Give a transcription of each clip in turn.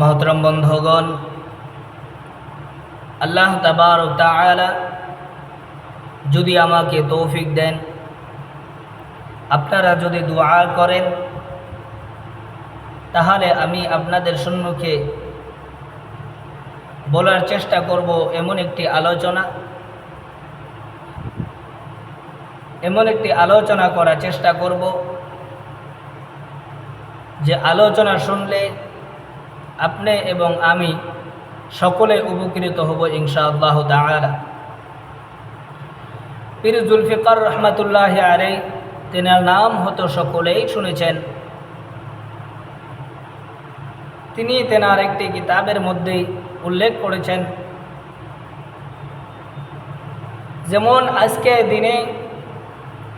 মহতরম বন্ধগণ, আল্লাহ তাবার তালা যদি আমাকে তৌফিক দেন, আপনারা যদি দোয়া করেন, তাহলে আমি আপনাদের সম্মুখে বলার চেষ্টা করব এমন একটি আলোচনা, এমন একটি আলোচনা করার চেষ্টা করব, যে আলোচনা শুনলে আপনি এবং আমি সকলে উপকৃত হব ইনশাআল্লাহ তাআলা। পীর জুলফিকার রহমাতুল্লাহ আলাই তেনার নাম হতো সকলেই শুনেছেন। তিনি তেনার একটি কিতাবের মধ্যেই উল্লেখ করেছেন, যেমন, আজকে দিনে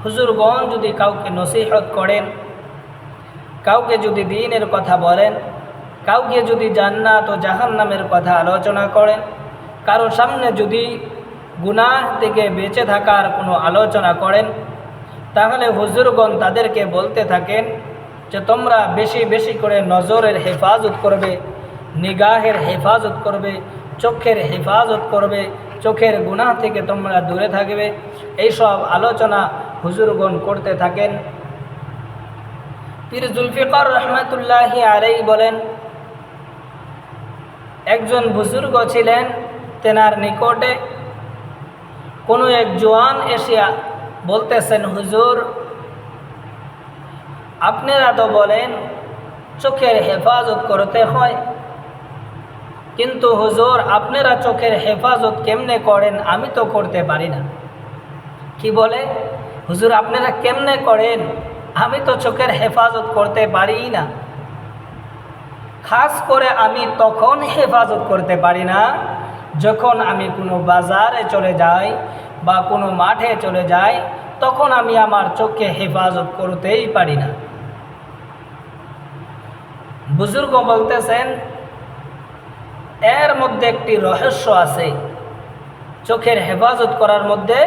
হুজুরগণ যদি কাউকে নসিহত করেন, কাউকে যদি দিনের কথা বলেন কাউকে যদি জান্নাত ও জাহান নামের কথা আলোচনা করেন কারও সামনে যদি গুনাহ থেকে বেঁচে থাকার কোনো আলোচনা করেন, তাহলে হুজুরগণ তাদেরকে বলতে থাকেন যে তোমরা বেশি বেশি করে নজরের হেফাজত করবে, নিগাহের হেফাজত করবে, চোখের হেফাজত করবে, চোখের গুনাহ থেকে তোমরা দূরে থাকবে। এইসব আলোচনা হুজুরগণ করতে থাকেন। পীর জুলফিকার রহমতুল্লাহ আলাই বলেন একজন বুজুর্গ ছিলেন, তেনার নিকটে কোনো এক জোয়ান এসিয়া বলতেছেন, হুজুর, আপনারা তো বলেন চোখের হেফাজত করতে হয়। কিন্তু হুজুর, আপনারা চোখের হেফাজত কেমনে করেন? আমি তো করতে পারি না। কি বলে? হুজুর, আপনারা কেমনে করেন? আমি তো চোখের হেফাজত করতে পারি না। খাস করে আমি তখন হেফাজত করতে পারি না। যখন আমি কোনো বাজারে চলে যাই বা কোনো মাঠে চলে যাই, তখন আমি আমার চোখকে হেফাজত করতেই পারি না। বুজুর্গ বলতেছেন, এর মধ্যে একটি রহস্য আছে। চোখের হেফাজত করার মধ্যে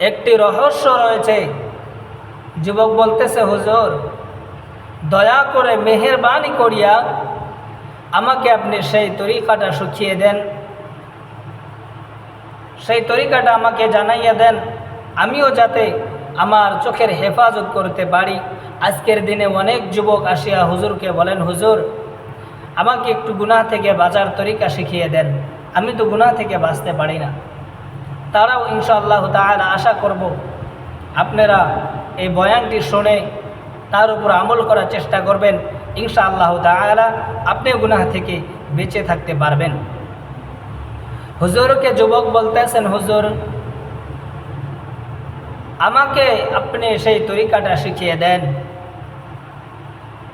একটি রহস্য রয়েছে। যুবক বলতেছে, হুজুর, দয়া করে মেহরবানি করিয়া আমাকে আপনি সেই তরিকাটা শিখিয়ে দেন। সেই তরিকাটা আমাকে জানাইয়া দেন। আমিও যাতে আমার চোখের হেফাজত করতে পারি। আজকের দিনে অনেক যুবক আসিয়া হুজুরকে বলেন, হুজুর, আমাকে একটু গুনাহ থেকে বাঁচার তরিকা শিখিয়ে দেন। আমি তো গুনাহ থেকে বাঁচতে পারি না। তারাও ইনশাআল্লাহ তাহলে আশা করব আপনারা এই বয়ানটি শুনে তার উপর আমল করার চেষ্টা করবেন। ইনশা আল্লাহ তালা আপনি গুনাহ থেকে বেঁচে থাকতে পারবেন। হুজুরকে যুবক বলতেছেন, হুজুর, আমাকে আপনি সেই তরিকাটা শিখিয়ে দেন।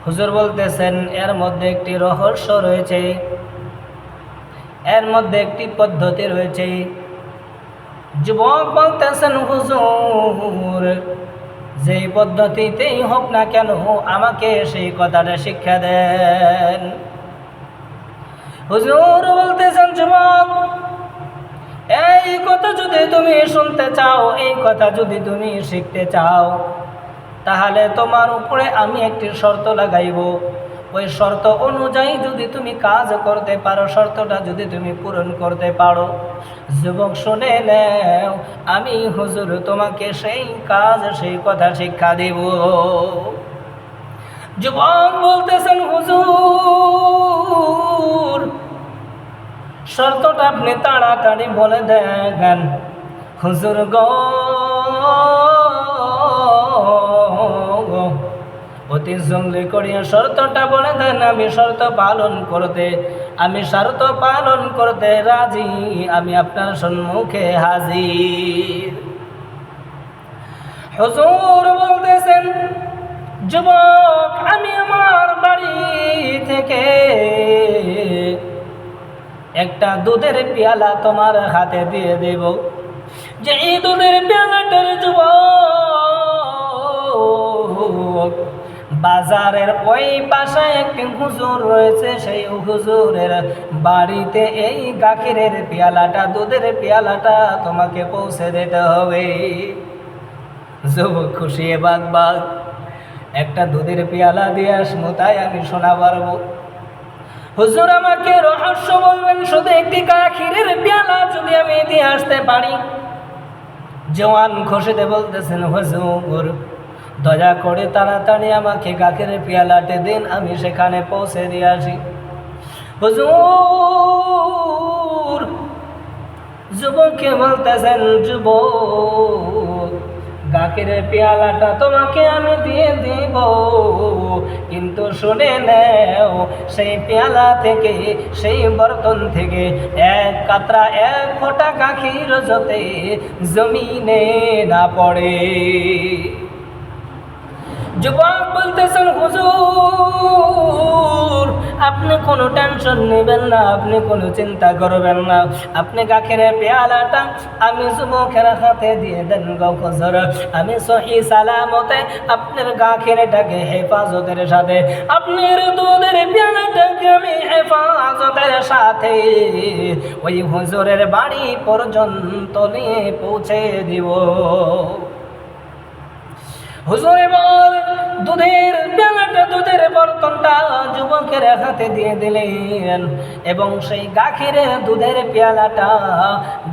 হুজুর বলতেছেন, এর মধ্যে একটি রহস্য রয়েছে, এর মধ্যে একটি পদ্ধতি রয়েছে। যুবক বলতেছেন, হুজুর যেই পদ্ধতিতেই হোক না কেন আমাকে সেই কথাটা শিক্ষা দেন। হুজুর বলতেছেন, যুবক, এই কথা যদি তুমি শুনতে চাও, এই কথা যদি তুমি শিখতে চাও, তাহলে তোমার উপরে আমি একটি শর্ত লাগাইব। ওই শর্ত অনুযায়ী যদি তুমি কাজ করতে পারো, শর্তটা যদি তুমি পূরণ করতে পারো। যুবক, শুনে নেও, আমি হুজুর, তোমাকে সেই কাজ, সেই কথা শিক্ষা দেব। যুবক বলতেছেন, হুজুর, শর্তটা আপনি তাড়াতাড়ি বলে দেন। হুজুর গ অতি জঙ্গলি করিয়া শর্তটা বলে দেন আমি শর্ত পালন করতে, আমি শর্ত পালন করতে রাজি, আমি আপনার সম্মুখে হাজির। হুজুর বলতেছেন, যুবক, আমি আমার বাড়ি থেকে একটা দুধের পেয়ালা তোমার হাতে দিয়ে দেব। যে এই দুধের পেয়ালাটার যুবক বাজারের ওই পাশে একটি হুজুর রয়েছে, সেই হুজুরের বাড়িতে এই গাখিরের পেয়ালাটা, দুধের পেয়ালাটা তোমাকে পৌঁছে দিতে হবে। যুবক খুশি বাগ বাগ একটা দুধের পেয়ালা দিয়ে আসমু তাই আমি শোনা পারব হুজুর আমাকে রহস্য বলবেন, শুধু একটি কাখিরের পেয়ালা যদি আমি দিয়ে আসতে পারি। জওয়ান খুশিতে বলতেছেন, হুজুর দয়া করে তাড়াতাড়ি আমাকে কাকের পেয়ালাতে দিন, আমি সেখানে পৌঁছে দিয়ে আসি। হুজুর, যুবককে বলতেছেন, যুবক গাকের পেয়ালাটা তোমাকে আমি দিয়ে দিব। কিন্তু শুনে নেও, সেই পেয়ালা থেকে, সেই বর্তন থেকে এক কাতরা, এক ফোঁটা গাখির জমিনে না পড়ে। যুবক বলতেছেন, হুজুর, আপনি কোনো টেনশন নেবেন না, আপনি কোনো চিন্তা করবেন না। আপনি গাখের, পেয়ালাটা আমি যুবকের হাতে দিয়ে দেন গো হুজুর। আমি সহি সালামতে আপনার গাখেরটাকে হেফাজতের সাথে, আপনার দুধের পেয়ালাটাকে আমি হেফাজতের সাথে। ওই হুজুরের বাড়ি পর্যন্ত নিয়ে পৌঁছে দিব। হুজুর এবার দুধের পেলাটা দুধের বর্তনটা যুবকের হাতে দিয়ে দিলেন। এবং সেই গাখিরের দুধের পেয়ালাটা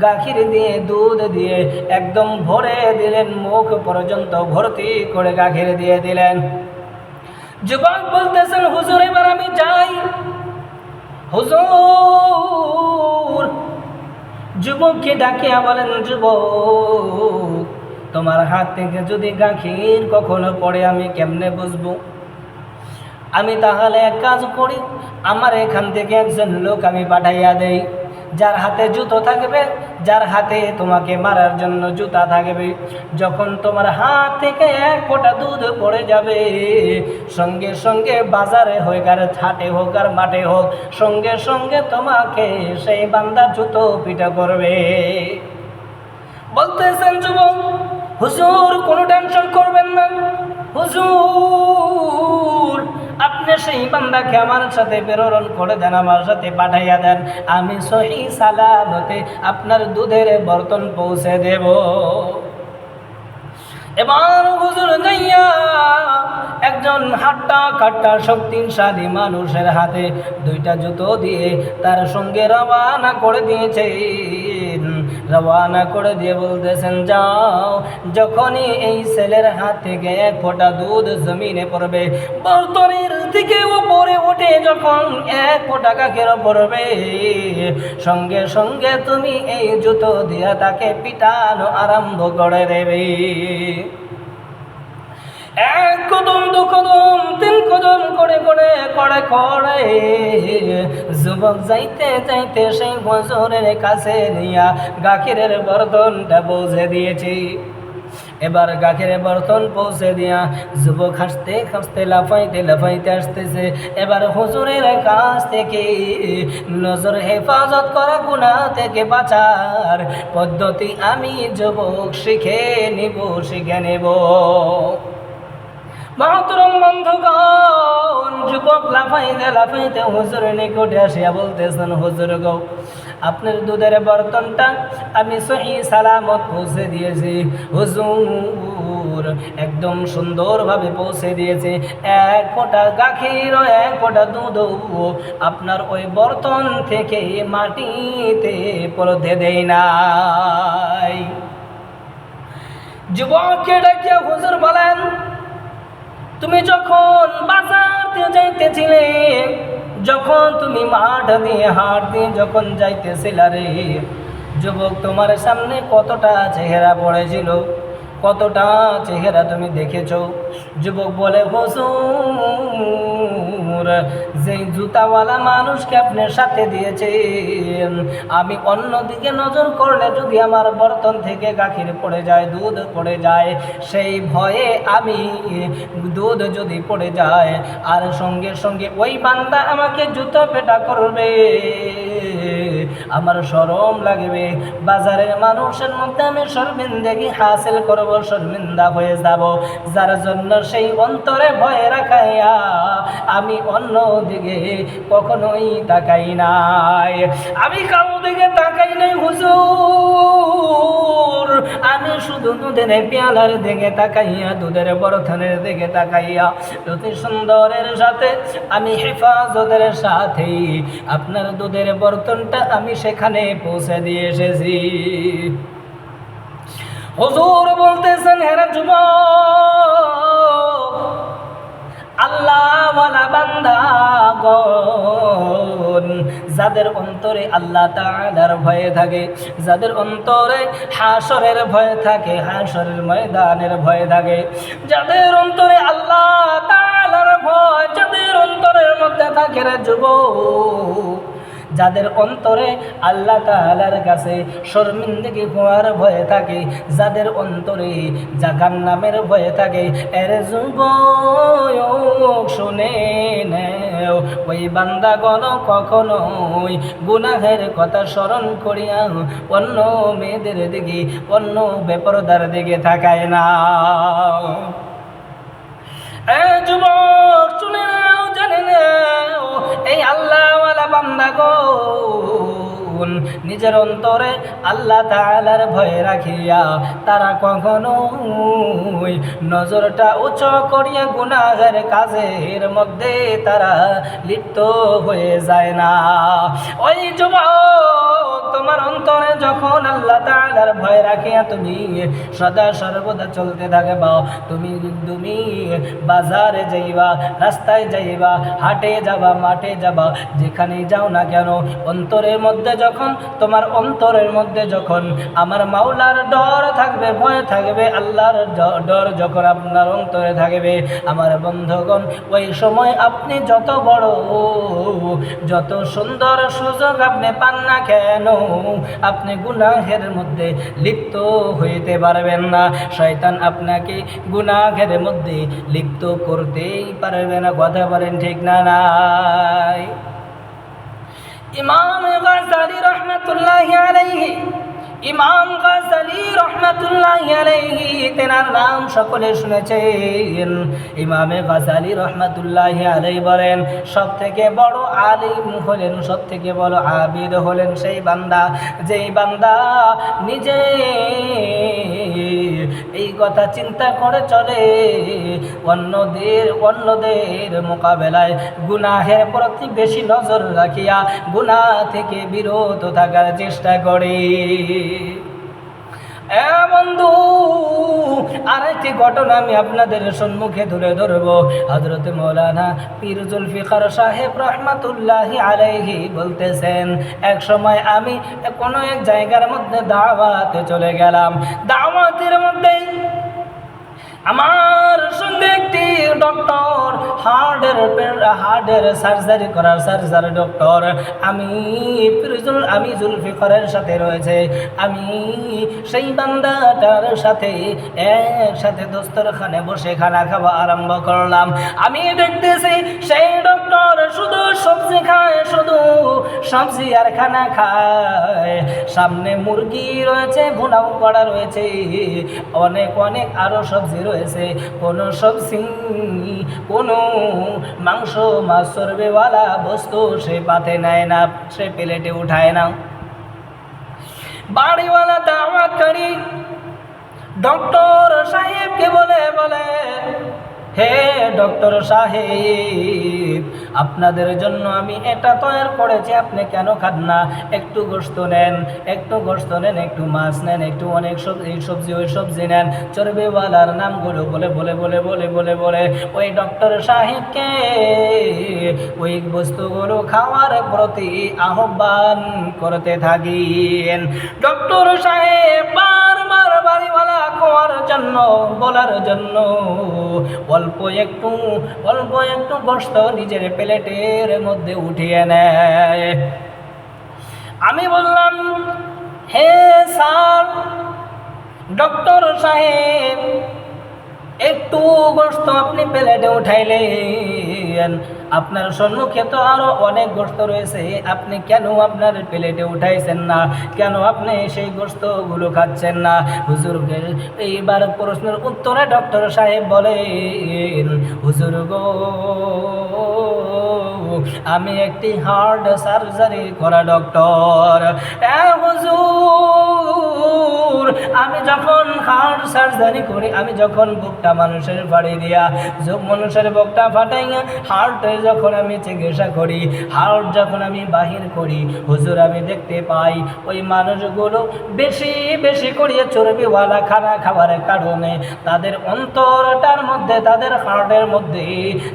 গাখির দিয়ে দুধ দিয়ে একদম ভরে দিলেন, মুখ পর্যন্ত ভর্তি করে গাখির দিয়ে দিলেন। যুবক বলতেছেন, হুজুর, এবার আমি যাই। হুজুর, যুবককে ডাকিয়া বলেন, যুবক তোমার হাত থেকে যদি গাখির কখনো পড়ে, আমি কেমনে বুঝব? আমি তাহলে এক কাজ করি, আমার এখান থেকে একজন লোক আমি পাঠাইয়া দেই, যার হাতে জুতো থাকবে, যার হাতে তোমাকে মারার জন্য জুতা থাকবে। যখন তোমার হাত থেকে এক ফোঁটা দুধ পড়ে যাবে, সঙ্গে সঙ্গে বাজারে হোক আর ছাটে হোক আর মাঠে হোক, সঙ্গে সঙ্গে তোমাকে সেই বান্দা জুতো পিঠা করবে। বলতেছেন যুবক হুজুর, কোনো টেনশন করবেন না। হুজুর, আপনি সেই বান্দাকে আমার সাথে প্রেরণ করে দেন, আমার সাথে পাঠাইয়া দেন। আমি সহি সালামতে আপনার দুধের বর্তন পৌঁছে দেব। এবার হুজুর যাইয়া একজন হাট্টা কাট্টা শক্তিশালী মানুষের হাতে দুইটা জুতো দিয়ে তার সঙ্গে রওয়ানা করে দিয়েছে। রওয়ানা করে দিয়ে বলতেছেন, যাও, যখনই এই ছেলের হাত থেকে এক ফোঁটা দুধ জমিনে পড়বে, বর্তনের দিকে উপরে উঠে যখন এক ফোঁটা কাকের পড়বে, সঙ্গে সঙ্গে তুমি এই জুতো দিয়ে তাকে পিটানো আরম্ভ করে দেবে। এক কদম, দু কদম, তিন কদম করে করে করে করে। যুবক যাইতে যাইতে সেই বছরের কাছে নিয়া গাখিরের বর্তনটা পৌঁছে দিয়েছি। এবার গাখের বর্তন পৌঁছে দিয়া যুবক হাসতে হাসতে, লাফাইতে লাফাইতে আসতেছে। এবার হুজুরের কাছ থেকে নজর, হেফাজত করা গুণা থেকে বাঁচার পদ্ধতি আমি যুবক শিখে নিব, শিখে নেব। মাহতরম বন্ধুগণ, যুবক লাফাইতে লাফাইতে হুজুরের নিকটে আসিয়া বলতেছেন, হুজুর গো, আপনার দুধের বর্তনটা আমি সহি সালামত পৌঁছে দিয়েছি। হুজুর, একদম সুন্দরভাবে পৌঁছে দিয়েছে। এক ফোঁটা গাখির, এক ফোঁটা দুধ আপনার ওই বর্তন থেকে মাটিতে পড়তে দেয় নাই। যুবককে ডাকিয়া হুজুর বলেন তুমি যখন বাজারতে যাইতেছিলে, যখন তুমি মাঠ দিয়ে হাট দিয়ে যখন যাইতেছিলা রে, যুবক তোমার সামনে কতটা চেহারা পড়েছিল। কতটা চেহারা তুমি দেখেছ? যুবক বলে, হুজুর যে জুতাওয়ালা মানুষকে আপনার সাথে দিয়েছেন আমি অন্যদিকে নজর করলে যদি আমার বর্তন থেকে গাখির পড়ে যায়, দুধ পড়ে যায়, সেই ভয়ে আমি দুধ যদি পড়ে যায়, আর সঙ্গে সঙ্গে ওই বান্দা আমাকে জুতো পেটা করবে। আমার সরম লাগবে। বাজারের মানুষের মধ্যে আমি শর্মিন্দাগি হাসিল করব, শর্মিন্দা হয়ে যাব। যার জন্য সেই অন্তরে ভয় রাখাইয়া আমি অন্য দিকে কখনোই তাকাই নাই। আমি কারও দিকে তাকাই নাই, হুজুর। আমি শুধু দুধের পেয়ালার দিকে তাকাইয়া, দুধের বরথনের দিকে তাকাইয়া। অতি সুন্দরের সাথে আমি হেফাজতের সাথে আপনার দুধের বর্তনটা আমি সেখানে পৌঁছে দিয়ে এসেছি। হুজুর বলতেছেন হেরা যুবক, আল্লাহওয়ালা বান্দাগণ যাদের অন্তরে আল্লাহ তাআলার ভয়ে থাকে, যাদের অন্তরে হাসরের ভয় থাকে, হাসরের ময়দানের ভয় থাকে, যাদের অন্তরে আল্লাহ তাআলার ভয়, যাদের অন্তরের মধ্যে থাকে যুবক যাদের অন্তরে আল্লাহ তালার কাছে শর্মিন্দগি হওয়ার ভয়ে থাকে, যাদের অন্তরে জাগান নামের ভয়ে থাকে, এর যুগ শুনে নেও। ওই বান্দা গণ কখনোই গুনাহের কথা স্মরণ করিয়া অন্য মেয়েদের দিকে, অন্য বেপরদার দিকে থাকায় না। এ যুবক, শুনে নাও। জানে নাও এই আল্লাহওয়ালা বান্দাগণ নিজের অন্তরে আল্লাহ তাআলার ভয় রাখিয়া, তারা কখনো নজরটা উচ্চ করিয়া গুনাহের কাজের মধ্যে তারা লিপ্ত হয়ে যায় না। ওই যুবক, তোমার অন্তরে যখন আল্লাহ তাআলার ভয় রাখিয়া তুমি সদা সর্বদা চলতে থাকবা, তুমি তুমি বাজারে যাইবা, রাস্তায় যাইবা, হাটে যাবা, মাঠে যাবা যেখানে যাও না কেন, অন্তরের মধ্যে যখন তোমার অন্তরের মধ্যে যখন আমার মাওলার ডর থাকবে, ভয় থাকবে, আল্লাহর ডর যখন আপনার অন্তরে থাকবে, আমার বন্ধুগণ, ওই সময় আপনি যত বড়, যত সুন্দর সুযোগ আপনি পান না কেন, আপনি গুনাহের মধ্যে লিপ্ত হইতে পারবেন না। শয়তান আপনাকে গুনাহের মধ্যে লিপ্ত করতেই পারবে না। কথা বলেন ঠিক না নাই? ইমাম গাজালি রহমতুল্লাহ আলাইহি ইমাম গাজালি রহমতুল্লাহ আলাইহি তেনার নাম সকলে শুনেছেন। ইমামে গাজালি রহমতুল্লাহ আলাইহি বলেন সব থেকে বড় আলিম হলেন সব থেকে বড় আবিদ হলেন সেই বান্দা। যেই বান্দা নিজে এই কথা চিন্তা করে চলে, অন্যদের অন্যদের মোকাবেলায় গুনাহের প্রতি বেশি নজর রাখিয়া গুনাহ থেকে বিরত থাকার চেষ্টা করে। বন্ধু, আরেকটি ঘটনা আমি আপনাদের সম্মুখে তুলে ধরবো। হজরত মৌলানা পীর জুলফিকার সাহেব রহমাতুল্লাহ আলাইহি বলতেছেন, এক সময় আমি কোনো এক জায়গার মধ্যে দাওয়াতে চলে গেলাম। দাওয়াতের মধ্যে আমার সঙ্গে একটি ডক্টর হার্টের হার্টের সার্জারি করার সার্জারি ডক্টর আমি ফিরজুল, আমি জুলফিকরের সাথে রয়েছে। আমি সেই বান্দাটার সাথে একসাথে দোস্তরখানে বসে খানা খাওয়া আরম্ভ করলাম। আমি দেখতেছি সেই ডক্টর শুধু সবজি খায়, শুধু সবজি আর খানা খায়। সামনে মুরগি রয়েছে ভুনাও করা রয়েছে। অনেক অনেক আরও সবজি রয়েছে। কোনো সবজি, কোনো মাংস, মাছ চর্বেওয়ালা বস্তু সে পাতে নেয় না, সে প্লেটে উঠায় না। বাড়িওয়ালা দাওয়াতকারী ডক্টর সাহেবকে বলে বলে হে ডক্টর সাহেব, আপনাদের জন্য আমি এটা তৈরি করেছি, আপনি কেন খান না? একটু গোস্ত নেন, একটু গোস্ত নেন, একটু মাছ নেন, একটু অনেক সবজি সবজি, ওই সবজি নেন। চর্বিওয়ালার নামগুলো বলে বলে বলে বলে বলে বলে, ওই ডক্টর সাহেবকে ওই বস্তুগুলো খাওয়ার প্রতি আহ্বান করতে থাকেন। ডক্টর সাহেব বারবার বাড়িওয়ালা খাওয়ার জন্য, বলার জন্য অল্প একটু অল্প একটু গোস্ত নিজের প্লেটের মধ্যে উঠিয়ে নেয়। আমি বললাম, হে স্যার, ডক্টর সাহেব, একটু গোস্ত আপনি প্লেটে উঠাইলেন। দিয়েন। আপনার সম্মুখে তো আরও অনেক গোস্ত রয়েছে। আপনি কেন আপনার প্লেটে উঠাইছেন না? কেন আপনি সেই গোস্তগুলো খাচ্ছেন না? হুজুরকে এইবার প্রশ্নের উত্তরে ডক্টর সাহেব বলেন, হুজুর গো, আমি একটি হার্ট সার্জারি করা ডক্টর। হুজুর, আমি যখন হার্ট সার্জারি করি, আমি যখন বুকটা মানুষের ফাড়ি দিয়া মানুষের বুকটা ফাটাইয়া হার্টে যখন আমি চিকিৎসা করি, হার্ট যখন আমি বাহির করি, হুজুর আমি দেখতে পাই, ওই মানুষগুলো বেশি বেশি করিয়া চর্বিওয়ালা খানা খাবার কারণে তাদের অন্তরটার মধ্যে, তাদের হার্টের মধ্যে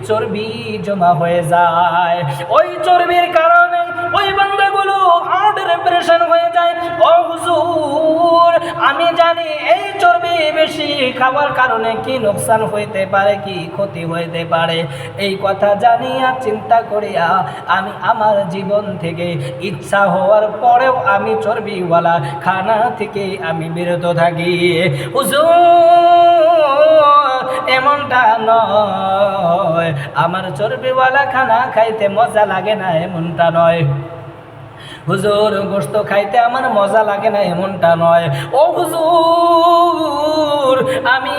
চর্বি জমা হয়ে যায়। ওই চর্বির কারণে ওই বান্দাগুলো হার্টের অপারেশন হয়ে যায়। ও হুজুর, আমি জানি এই চর্বি বেশি খাওয়ার কারণে কি লোকসান হইতে পারে, কি ক্ষতি হইতে পারে? এই কথা জানিয়া, চিন্তা করিয়া আমি আমার জীবন থেকে ইচ্ছা হওয়ার পরেও আমি চর্বিওয়ালা খানা থেকে আমি বিরত থাকি। হুজুর, এমনটা নয়। আমার চর্বিওয়ালা খানা খাইতে মজা লাগে না, এমনটা নয়। হুজুর গোস্ত খাইতে আমার মজা লাগে না, এমনটা নয়। ও হুজুর, আমি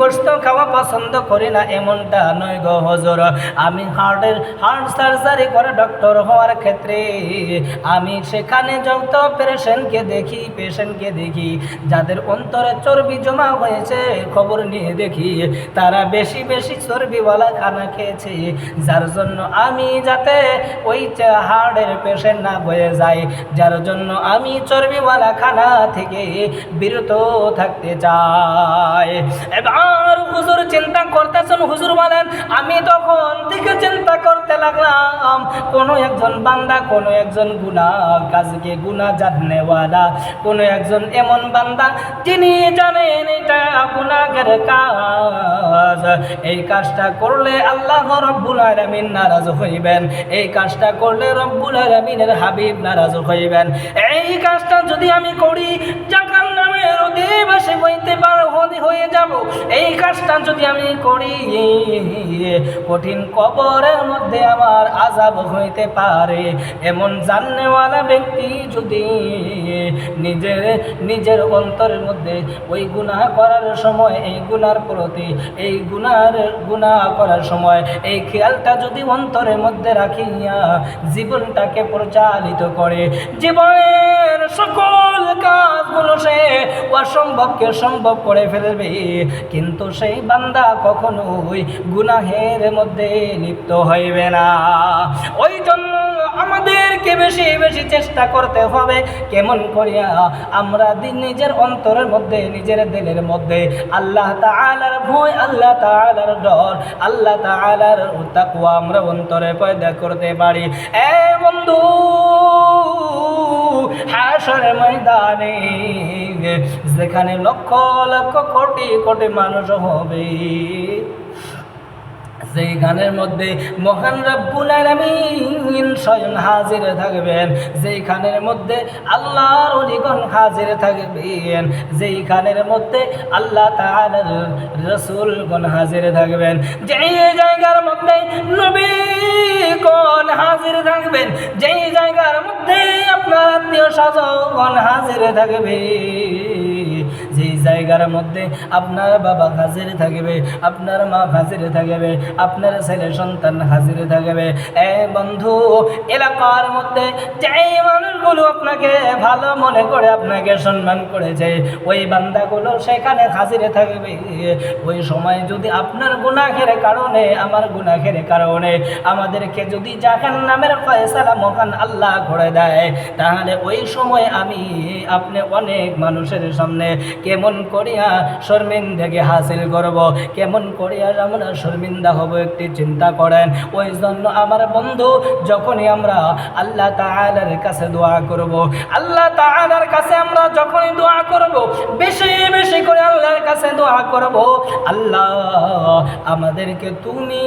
গোস্ত খাওয়া পছন্দ করি না, এমনটা নয় গো হুজুর। আমি হার্টের হার্ট সার্জারি করে ডক্টর হওয়ার ক্ষেত্রে আমি সেখানে যত পেশেন্টকে দেখি পেশেন্টকে দেখি, যাদের অন্তরে চর্বি জমা হয়েছে, খবর নিয়ে দেখি, তারা বেশি বেশি চর্বিওয়ালা খানা খেয়েছে। যার জন্য আমি যাতে ওই হার্টের পেশেন্ট না হয়ে যায়, যার জন্য আমি চর্বিওয়ালা খানা থেকে বিরত থাকতে চাই। এবার হুজুর চিন্তা করতেছেন, হুজুর বলেন, আমি তখন থেকে চিন্তা করতে লাগলাম, কোনো একজন বান্দা, কোনো একজন গুণা কাজকে গুণা জানেওয়ালা কোনো একজন এমন বান্দা যিনি জানেন এটা গুণাগের কাজ। এই কাজটা করলে আল্লাহ রব্বুল আলামিন নারাজ হইবেন, এই কাজটা করলে রব্বুল আলামিনের হাবিব নারাজ হইবেন। এই কাজটা যদি আমি করি জাকার নামের অধিবাসী হইতে পার হয়ে যাব। এই কাজটা যদি আমি করি, কঠিন কবরের মধ্যে আমার আজাব হইতে পারে। এমন জাননেওয়ালা ব্যক্তি যদি নিজের নিজের অন্তরের মধ্যে ওই গুনাহ করার সময়, এই গুনার প্রতি, এই গুনার, গুনাহ করার সময়, এই খেয়ালটা যদি অন্তরের মধ্যে রাখিয়া জীবনটাকে পরিচালিত করে, জীবনের সকল কাজগুলো সে অসম্ভবকে সম্ভব করে ফেলবে কিন্তু সেই বান্দা কখনোই গুনাহের মধ্যে লিপ্ত হইবে না। ওই জন্য আমাদেরকে বেশি বেশি চেষ্টা করতে হবে। কেমন করিয়া আমরা নিজের অন্তরের মধ্যে, নিজের দিলের মধ্যে আল্লাহ তাআলার ভয়, আল্লাহ তাআলার ডর, আল্লাহ তাআলার তাকওয়া আমরা অন্তরে পয়দা করতে পারি। এ বন্ধু! হাসর ময়দানে। যেখানে লক্ষ লক্ষ কোটি কোটি মানুষ হবে। সেই গানের মধ্যে মহান রব্বুল আলামিন স্বয়ং হাজির থাকবেন, যেই খানের মধ্যে আল্লাহর অলিগণ হাজির থাকবেন, যেই খানের মধ্যে আল্লাহ তাআলার রাসূলগণ হাজির থাকবেন, যেই জায়গার মধ্যে হাজির থাকবেন যেই জায়গার মধ্যে আপনার আত্মীয় স্বজন হাজির থাকবে। জায়গার মধ্যে আপনার বাবা হাজির থাকবে, আপনার মা হাজির থাকবে, আপনার ছেলে সন্তান হাজির থাকবে। এ বন্ধু, এলাকার মধ্যে যেই মানুষগুলো আপনাকে ভালো মনে করে আপনাকে সম্মান করেছে, ওই বান্দাগুলো সেখানে হাজির থাকবে। ওই সময় যদি আপনার গুনাহের কারণে, আমার গুনাহের কারণে আমাদেরকে যদি জাহান নামের ফয়সালা মহান আল্লাহ করে দেয়, তাহলে ওই সময় আমি আপনি অনেক মানুষের সামনে কেমন করিয়া শর্মিন্দাকে হাসিল করব? কেমন করিয়া আমরা শর্মিন্দা হব একটি চিন্তা করেন। ওই জন্য আমার বন্ধু, যখনই আমরা আল্লাহ তাআলার কাছে দোয়া করব, আল্লাহ তাআলার কাছে আমরা যখনই দোয়া করব, বেশি বেশি করে আল্লাহর কাছে দোয়া করব, আল্লাহ, আমাদেরকে তুমি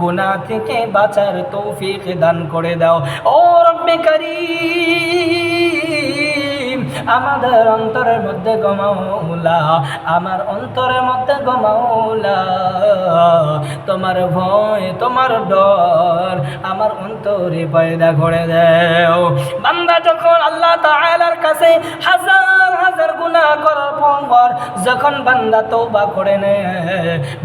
গুনাহ থেকে বাঁচার তৌফিক দান করে দাও। ও রব্বে করিম! আমাদের অন্তরের মধ্যে গমাউলা, আমার অন্তরের মধ্যে গমাউলা। তোমার ভয়, তোমার ডর, আমার অন্তরে পয়দা করে দেও। বান্দা যখন আল্লাহ তাআলার যখন বান্দা তওবা করে নেয়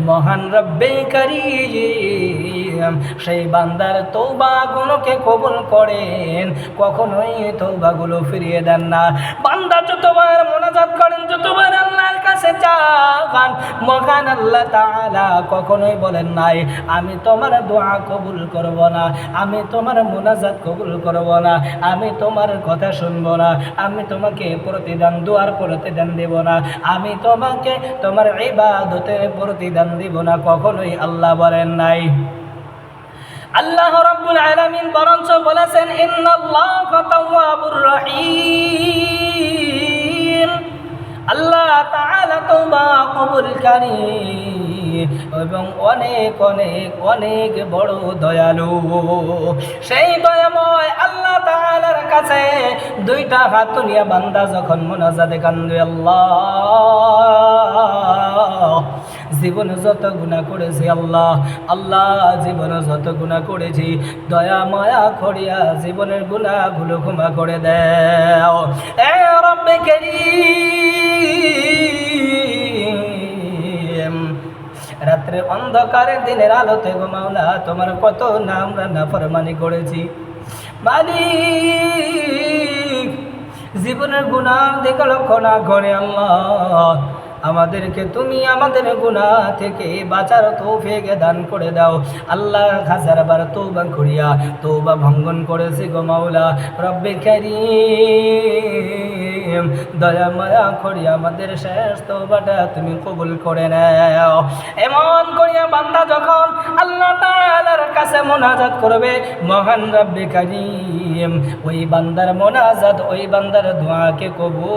মহান রব্বে কারীম, সেই বান্দার তৌবাগুলোকে কবুল করেন, কখনোই তৌবাগুলো ফিরিয়ে দেন না। বান্দা যতবার আল্লাহর কাছে মহান আল্লাহ তাআলা কখনোই বলেন নাই, আমি তোমার দোয়া কবুল করব না, আমি তোমার মোনাজাত কবুল করব না, আমি তোমার কথা শুনব না, আমি তোমাকে প্রতিদান, দোয়ার প্রতিদান দেব না, আমি তোমাকে তোমার ইবাদতের প্রতিদান দেব না, কখনোই আল্লাহ বলেন নাই। আল্লাহ রাব্বুল আলামিন বরঞ্চ বলেছেন, ইন্নাল্লাহা তাওয়াবুর রহিম। আল্লাহ তাআলা তওবা কবুলকারী এবং অনেক অনেক অনেক বড় দয়ালু। সেই দয়াময় আল্লাহ তাআলার কাছে দুইটা হাত তুলিয়া বান্দা যখন মোনাজাতে কান্দে, আল্লাহ জীবনে যত গুণা করেছি আল্লাহ আল্লাহ জীবনে যত গুণা করেছি। দয়া, মায়া করিয়া জীবনের গুণাগুলো ক্ষমা করে করিম, রাত্রে অন্ধকারে দিনের আলোতে গো মাওলা, তোমার কত নাম রান্না ফরমানি করেছি। মালিক, জীবনের গুণা দেখে লক্ষ্য না করে আল্লাহ আমাদেরকে তুমি আমাদের গুণা থেকে বাঁচার তৌফিক দান করে দাও। আল্লাহ হাজার বার তৌবা করিয়া তৌবা ভঙ্গন করেছে গো মাওলা। রব্বে কারীম, দয়া মায়া করিয়া আমাদের শেষ তৌবাটা তুমি কবুল করে নাও। এমন করিয়া বান্দা যখন আল্লাহ তাআলার কাছে মোনাজাত করবে, মহান রব্বে কারীম, ওই বান্দার মোনাজাত, ওই বান্দার দোয়াকে কবুল